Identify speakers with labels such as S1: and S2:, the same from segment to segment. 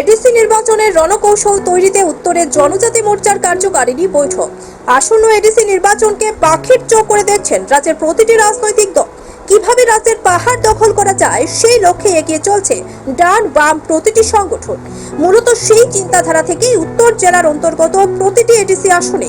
S1: ADC নির্বাচনের রণকৌশল তৈরিতে উত্তরের জনজাতি মোর্চার কার্যকারিণী বৈঠক। আসন্ন এডিসি নির্বাচনকে পাখির চোখ করে দেখছেন রাজ্যের প্রতিটি রাজনৈতিক দল। কীভাবে রাজ্যের পাহাড় দখল করা যায় সেই লক্ষ্যে এগিয়ে চলছে ডান বাম প্রতিটি সংগঠন। মূলত সেই চিন্তাধারা থেকেই উত্তর জেলার অন্তর্গত প্রতিটি এডিসি আসনে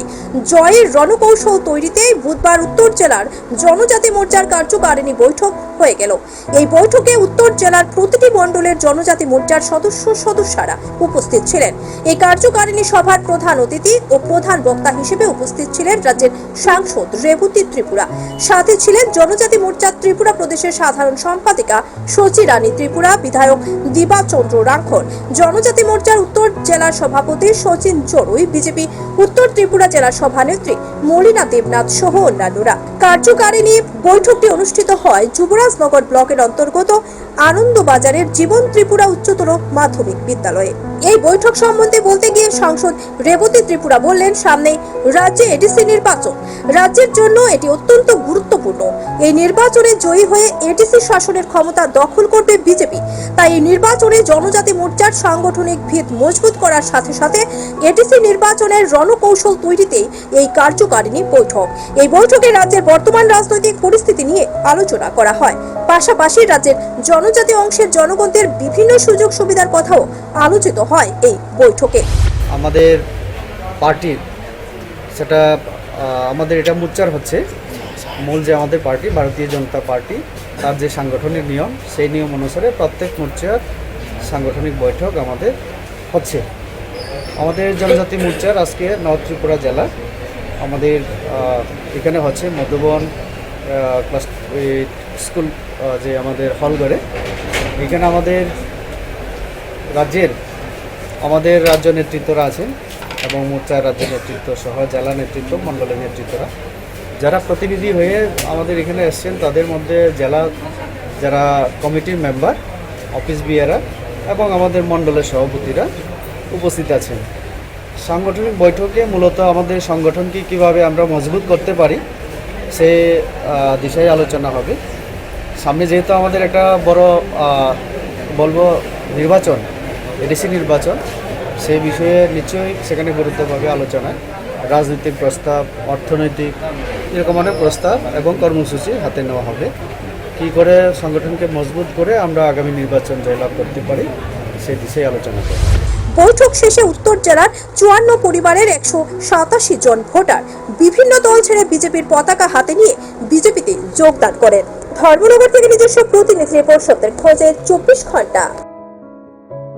S1: জয়ের রণকৌশল তৈরিতে বুধবার উত্তর জেলার জনজাতি মোর্চার কার্যকারিণী বৈঠক হয়ে গেল। এই বৈঠকে উত্তর জেলার প্রতিটি মণ্ডলের জনজাতি মোর্চার সদস্য সদস্যরা উপস্থিত ছিলেন। এই কার্যকারিণী সভার প্রধান অতিথি ও প্রধান বক্তা হিসেবে উপস্থিত ছিলেন রাজ্যের সাংসদ রেবতী ত্রিপুরা। সাথে ছিলেন জনজাতি মোর্চা ত্রিপুরা প্রদেশের সাধারণ সম্পাদিকা সচি রানী ত্রিপুরা, বিধায়ক দিবাচন্দ্র রাঙ্খন জনজাতি মোর্চার উত্তর জেলার সভাপতি সচিন চড়ুই, বিজেপি উত্তর ত্রিপুরা জেলা সভানেত্রী মলিনা দেবনাথ সহ অন্যান্যরা। কার্যকারিণী বৈঠকটি অনুষ্ঠিত হয় যুবরাজনগর ব্লকের অন্তর্গত আনন্দবাজারের জীবন ত্রিপুরা উচ্চতর মাধ্যমিক বিদ্যালয়ে। এই বৈঠক সম্বন্ধে বলতে গিয়ে সাংসদ রেবতী ত্রিপুরা বললেন, সামনে রাজ্যে এডিসি নির্বাচন। রাজ্যের জন্য এটি অত্যন্ত গুরুত্বপূর্ণ এই নির্বাচনে জয়ী হয়ে এডিসি শাসনের ক্ষমতা দখল করবে বিজেপি। তাই এই নির্বাচনে জনজাতি মোর্চার সাংগঠনিক ভিত মজবুত করার সাথে সাথে এডিসি নির্বাচনের রণকৌশল তৈরিতে এই কার্যকারিণী বৈঠক। এই বৈঠকে রাজ্যের বর্তমান রাজনৈতিক পরিস্থিতি নিয়ে আলোচনা করা হয়। পাশাপাশি রাজ্যের জনজাতি অংশের জনগণদের বিভিন্ন সুযোগ সুবিধার কথাও আলোচিত হয় এই বৈঠকে।
S2: আমাদের পার্টির সেটা আমাদের এটা মুচ্চার হচ্ছে। মূল যে আমাদের পার্টি, ভারতীয় জনতা পার্টি, তার যে সাংগঠনিক নিয়ম, সেই নিয়ম অনুসারে প্রত্যেক মোর্চার সাংগঠনিক বৈঠক আমাদের হচ্ছে। আমাদের জনজাতি মোর্চার আজকে নর্থ ত্রিপুরা জেলা, আমাদের এখানে হচ্ছে মধুবন ক্লাস স্কুল যে আমাদের হলঘরে। এখানে আমাদের রাজ্যের, আমাদের রাজ্য নেতৃত্বরা আছেন এবং মোর্চার রাজ্য নেতৃত্ব সহ জেলা নেতৃত্ব মণ্ডলের নেতৃত্বরা। যারা প্রতিনিধি হয়ে আমাদের এখানে এসছেন, তাদের মধ্যে জেলা, যারা কমিটির মেম্বার, অফিস বিয়ারা এবং আমাদের মণ্ডলের সভাপতিরা উপস্থিত আছেন। সাংগঠনিক বৈঠকে মূলত আমাদের সংগঠনকে কীভাবে আমরা মজবুত করতে পারি, সে দিশায় আলোচনা হবে। সামনে যেহেতু আমাদের একটা বড় বলব নির্বাচন, এডিসি নির্বাচন সেই বিষয়ে নিশ্চয়ই সেখানে গুরুত্বভাবে আলোচনা রাজনৈতিক প্রস্তাব, অর্থনৈতিক এরকম অনেক প্রস্তাব এবং কর্মসূচি হাতে নেওয়া হবে। কী করে সংগঠনকে মজবুত করে আমরা আগামী নির্বাচন জয়লাভ করতে পারি সেই দিশেই আলোচনা করব।
S1: বৈঠক শেষে উত্তর জেলার চুয়ান্ন পরিবারের একশো সাতাশি জন ভোটার বিভিন্ন দল ছেড়ে বিজেপির পতাকা হাতে নিয়ে বিজেপিতে যোগদান করেন। ধর্মনগর থেকে নিজস্ব প্রতিনিধি সত্যের খোঁজে চব্বিশ ঘণ্টা।